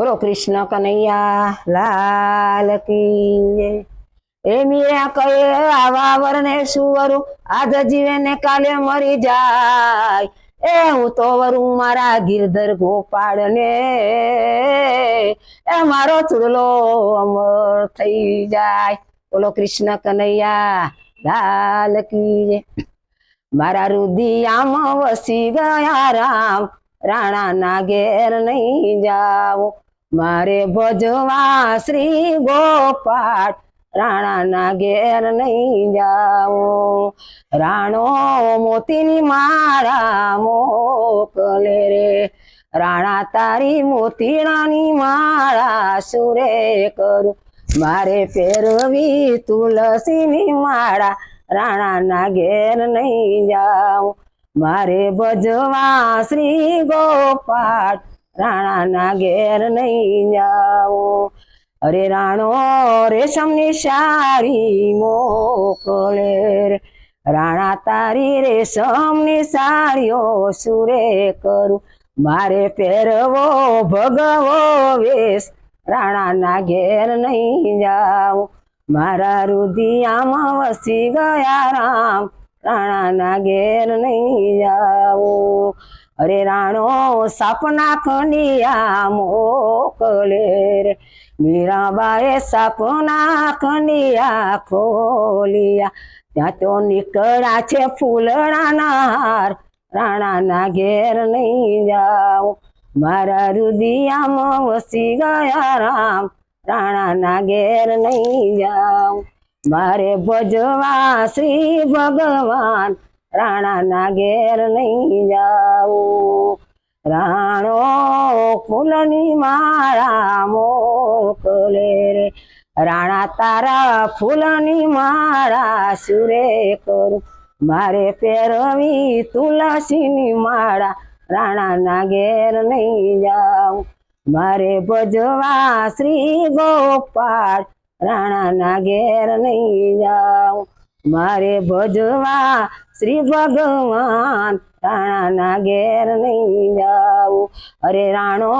બોલો કૃષ્ણ કનૈયા, લાલ કી. એ મીરા કહે આવા વરને શું વરું આજ જીવે ને કાલે મરી જાય. એ હું તો વરું મારા ગિરધર ગોપાળ ને એ મારો ચૂડલો અમર થઈ જાય. બોલો કૃષ્ણ કનૈયા, લાલ કી મારા રુદિયામાં વસી ગયા રામ રાણા ના ઘેર નહીં જાવો મારે ભજવા શ્રી ગોપાલ, રાણા ના ઘેર નહીં જાઓ રાણો મોતીની માળા મોકલે રે. રાણા તારી મોતીણાની માળા સુરે કરું. મારે પહેરવી તુલસીની માળા, રાણા ના ઘેર નહીં જાઉં. મારે ભજવા શ્રી ગોપાળ રાણા ના ઘેર નહીં જાઓ. અરે રાણો, રેશમની સાડી મોકલે રે. રાણા, તારી રેશમની સાડીઓ સુરે કરું. મારે પહેરવો, ભગવો વેશ. રાણાના ઘેર નહીં જાઓ. મારા રુધિયામાં વસી ગયા રામ. રાણાના ઘેર નહીં જાવું અરે રાણો સાપના કનિયા મોકલે રે. મીરાબાએ સાપના કનિયા ખોલિયા. ત્યાં તો નીકળ્યા છે ફૂલડાના હાર રાણા ના ઘેર નહીં જાઓ. મારા રુદિયામાં વસી ગયા રામ. રાણાના ઘેર નહીં જાઓ. મારે ભજવા શ્રી ભગવાન. રાણાના ઘેર નહીં જાઉં રાણો ફૂલની માળા મોકલે રે. રાણા તારા ફૂલની માળા સુરે કરું. મારે પહેરવી તુલસીની માળા. રાણાના ઘેર નહીં જાઉં. મારે ભજવા શ્રી ગોપાળ. રાણાના ઘેર નહીં જાઉં. મારે ભજવા શ્રી ભગવાન. રાણા ના ઘેર નહીં જાઉં અરે રાણો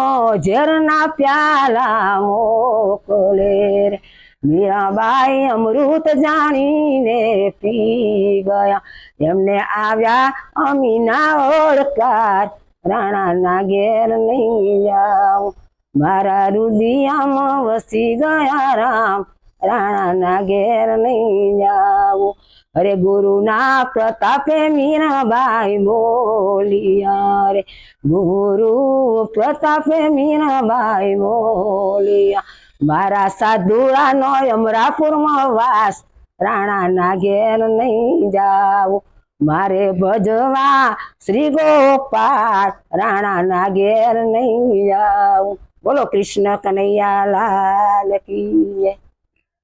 ઝેરના પ્યાલા મોકલે રે. મીરાબાઈ અમૃત જાણીને પી ગયા. એમને આવ્યા અમીના ઓળકાર. રાણા ના ઘેર નહીં જાઉં મારા રુદિયામાં વસી ગયા રામ. રાણા ના ઘેર નહીં જાઉં અરે ગુરુના પ્રતાપે મીરાબાઈ બોલિયા રે ગુરુ પ્રતાપે મીરાબાઈ બોલિયા મારા સાધુરા નો અમરાપુરમાં વાસ, રાણા ના ઘેર નહીં જાઓ મારે ભજવા શ્રી ગોપાલ, રાણા ના ઘેર નહીં જાઓ બોલો કૃષ્ણ કનૈયા લાલ કી જય.